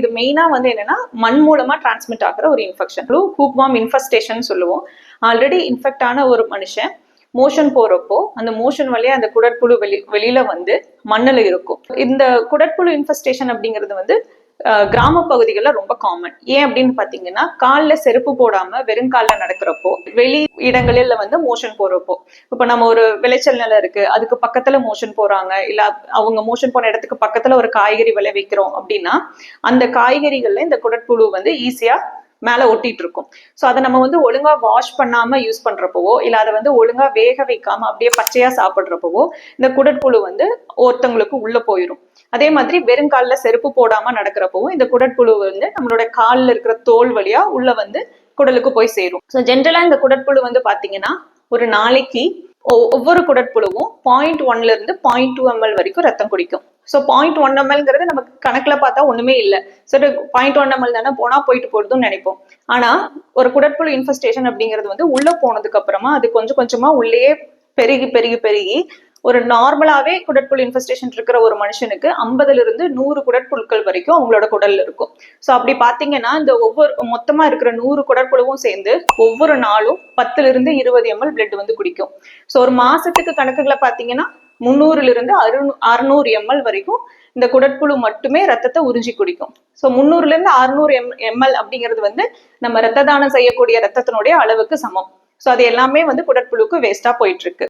இது மெயினா வந்து என்னன்னா மண் மூலமா டிரான்ஸ்மிட் ஆகிற ஒரு இன்ஃபெக்ஷன் ஹூக்வாம் இன்ஃபெஸ்டேஷன் சொல்லுவோம். ஆல்ரெடி இன்ஃபெக்ட் ஆன ஒரு மனுஷன் மோஷன் போறப்போ அந்த மோஷன் வழியா அந்த குடற்புழு வெளி வெளியில வந்து மண்ணுல இருக்கும். இந்த குடற்புழு இன்ஃபெஸ்டேஷன் அப்படிங்கிறது வந்து கிராம பகுதிகளில் ரொம்ப காமன் ஏன் அப்படின்னு பார்த்தீங்கன்னா கால்ல செருப்பு போடாம வெறும் காலில் நடக்கிறப்போ வெளி இடங்களில் வந்து மோஷன் போறப்போ இப்ப நம்ம ஒரு விளைச்சல் நிலம் இருக்கு அதுக்கு பக்கத்துல மோஷன் போறாங்க இல்ல அவங்க மோஷன் போன இடத்துக்கு பக்கத்துல ஒரு காய்கறி விளைவிக்கிறோம் அப்படின்னா அந்த காய்கறிகள்ல இந்த குடற்புழு வந்து ஈஸியா மேல ஒட்டிட்டு இருக்கும் ஸோ அதை நம்ம வந்து ஒழுங்கா வாஷ் பண்ணாம யூஸ் பண்றப்பவோ இல்லை அதை வந்து ஒழுங்கா வேக வைக்காம அப்படியே பச்சையாக சாப்பிட்றப்பவோ இந்த குடற்புழு வந்து ஒருத்தவங்களுக்கு உள்ளே போயிடும் அதே மாதிரி வெறும் செருப்பு போடாமல் நடக்கிறப்பவும் இந்த குடற்புழு வந்து நம்மளோட கால்ல இருக்கிற தோல் வழியா உள்ளே வந்து குடலுக்கு போய் சேரும். ஸோ ஜென்ரலாக இந்த குடற்புழு வந்து பார்த்தீங்கன்னா ஒரு நாளைக்கு ஒவ்வொரு குடற்புழுவும் பாயிண்ட் ஒன்ல இருந்து பாயிண்ட் டூ எம்எல் வரைக்கும் ரத்தம் குடிக்கும். ஸோ பாயிண்ட் ஒன் எம்எல்ங்கிறது நமக்கு கணக்குல பார்த்தா ஒன்றுமே இல்லை. சரி பாயிண்ட் ஒன் எம்எல் தானே போனால் போயிட்டு போகிறதுன்னு நினைப்போம். ஆனா ஒரு குடற்புழு இன்ஃபெஸ்டேஷன் அப்படிங்கிறது வந்து உள்ளே போனதுக்கு அப்புறமா அது கொஞ்சம் கொஞ்சமா உள்ளேயே பெருகி பெருகி பெருகி ஒரு நார்மலாவே குடற்புழு இன்ஃபெஸ்டேஷன் இருக்கிற ஒரு மனுஷனுக்கு ஐம்பதுல இருந்து நூறு குடற்புழுக்கள் வரைக்கும் அவங்களோட குடல்ல இருக்கும். ஸோ அப்படி பாத்தீங்கன்னா இந்த ஒவ்வொரு மொத்தமா இருக்கிற நூறு குடற்புழுவும் சேர்ந்து ஒவ்வொரு நாளும் பத்துல இருந்து இருபது எம்எல் பிளட் வந்து குடிக்கும். ஸோ ஒரு மாசத்துக்கு கணக்குகளை பாத்தீங்கன்னா முந்நூறுல இருந்து அறுநூ அறுநூறு எம்எல் வரைக்கும் இந்த குடற்புழு மட்டுமே ரத்தத்தை உறிஞ்சி குடிக்கும். ஸோ முந்நூறுல இருந்து அறுநூறு எம் எம்எல் அப்படிங்கிறது வந்து நம்ம ரத்த தானம் செய்யக்கூடிய ரத்தத்தினுடைய அளவுக்கு சமம். ஸோ அது எல்லாமே வந்து குடற்புழுக்கு வேஸ்டா போயிட்டு இருக்கு.